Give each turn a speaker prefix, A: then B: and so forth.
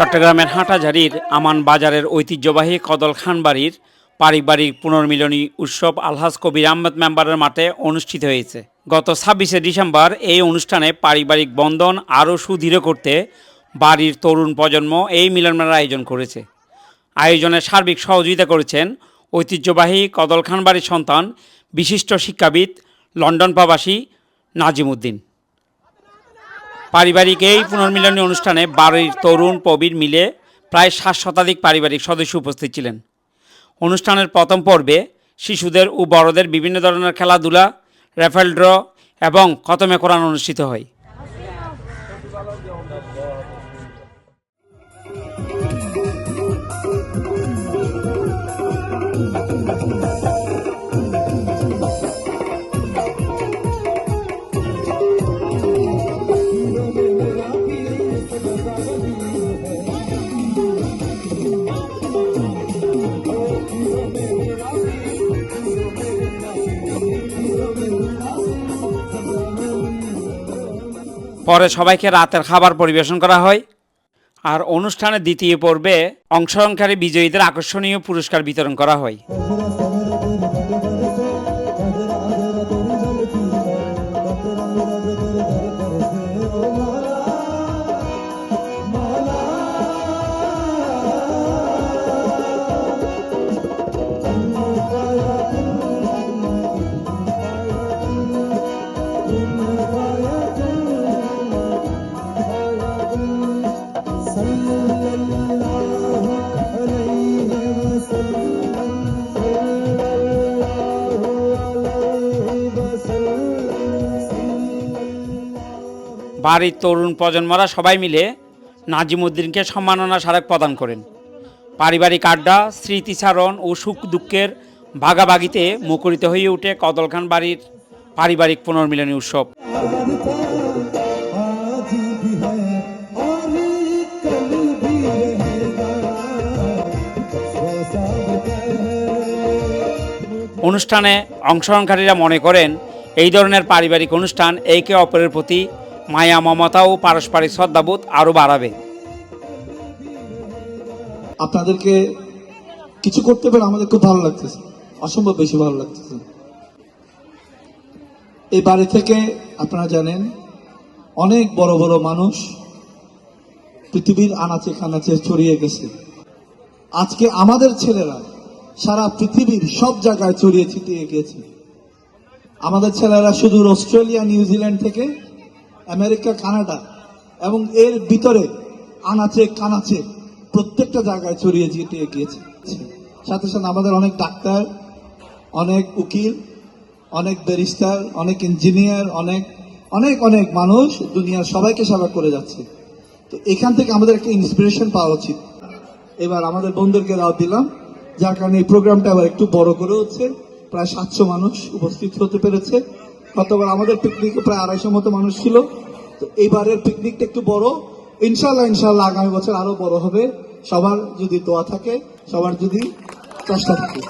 A: চট্টগ্রামের হাটাঝারির আমান বাজারের ঐতিহ্যবাহী কদল খান বাড়ির পারিবারিক পুনর্মিলনী উৎসব আলহাজ কবির আহমেদ মেম্বারের মাঠে অনুষ্ঠিত হয়েছে। গত ছাব্বিশে ডিসেম্বর এই অনুষ্ঠানে পারিবারিক বন্ধন আরও সুদৃঢ় করতে বাড়ির তরুণ প্রজন্ম এই মিলনমেলার আয়োজন করেছে। আয়োজনে সার্বিক সহযোগিতা করেছেন ঐতিহ্যবাহী কদল খান বাড়ির সন্তান, বিশিষ্ট শিক্ষাবিদ, লন্ডন প্রবাসী নাজিমুদ্দিন পারিবারিক এই পুনর্মিলনী অনুষ্ঠানে বাড়ির তরুণ প্রবীর মিলে প্রায় সাত শতাধিক পারিবারিক সদস্য উপস্থিত ছিলেন। অনুষ্ঠানের প্রথম পর্বে শিশুদের ও বড়দের বিভিন্ন ধরনের খেলাধুলা রেফেল ড্র এবং খতমে কোরআন অনুষ্ঠিত হয়। পরে সবাইকে রাতের খাবার পরিবেশন করা হয়। আর অনুষ্ঠানের দ্বিতীয় পর্বে অংশগ্রহণকারী বিজয়ীদের আকর্ষণীয় পুরস্কার বিতরণ করা হয়। বাড়ির তরুণ প্রজন্মরা সবাই মিলে নাজিমুদ্দিনকে সম্মাননা স্মারক প্রদান করেন। পারিবারিক আড্ডা, স্মৃতিচারণ ও সুখ দুঃখের ভাগাভাগিতে মুখরিত হয়ে ওঠে কদলখান বাড়ির পারিবারিক পুনর্মিলনী উৎসব। অনুষ্ঠানে অংশগ্রহণকারীরা মনে করেন, এই ধরনের পারিবারিক অনুষ্ঠান একে অপরের প্রতি মায়া, মমতা ও পারস্পরিক শ্রদ্ধাবোধ আরও বাড়াবে।
B: আপনাদেরকে কিছু করতে পারে আমাদের খুব ভালো লাগতেছে। অসম্ভব বেশি ভালো লাগতেছে। এই বাড়ি থেকে আপনারা জানেন, অনেক বড় বড় মানুষ পৃথিবীর আনাচে কানাচে ছড়িয়ে গেছে। আজকে আমাদের ছেলেরা সারা পৃথিবীর সব জায়গায় ছড়িয়ে ছিটিয়ে গিয়েছে আমাদের ছেলেরা শুধু অস্ট্রেলিয়া, নিউজিল্যান্ড থেকে আমেরিকা, কানাডা এবং এর ভিতরে আনাচে, কানাচে প্রত্যেকটা জায়গায় ছড়িয়ে ছিটিয়ে গিয়েছে। সাথে সাথে আমাদের অনেক ডাক্তার, অনেক উকিল, অনেক ব্যারিস্টার, অনেক ইঞ্জিনিয়ার, অনেক অনেক অনেক মানুষ দুনিয়ার সবাইকে সেবা করে যাচ্ছে। তো এখান থেকে আমাদের একটা ইন্সপিরেশন পাওয়া উচিত। এবার আমাদের বন্ধুদেরকে দাওয়াত দিলাম, যার কারণে এই প্রোগ্রামটা আবার একটু বড় করে হচ্ছে। প্রায় সাতশো মানুষ উপস্থিত হতে পেরেছে। গতবার আমাদের পিকনিকে প্রায় আড়াইশো মতো মানুষ ছিল। তো এইবারের পিকনিকটা একটু বড়। ইনশাল্লাহ ইনশাল্লাহ আগামী বছর আরও বড় হবে। সবার যদি দোয়া থাকে, সবার যদি চেষ্টা থাকে।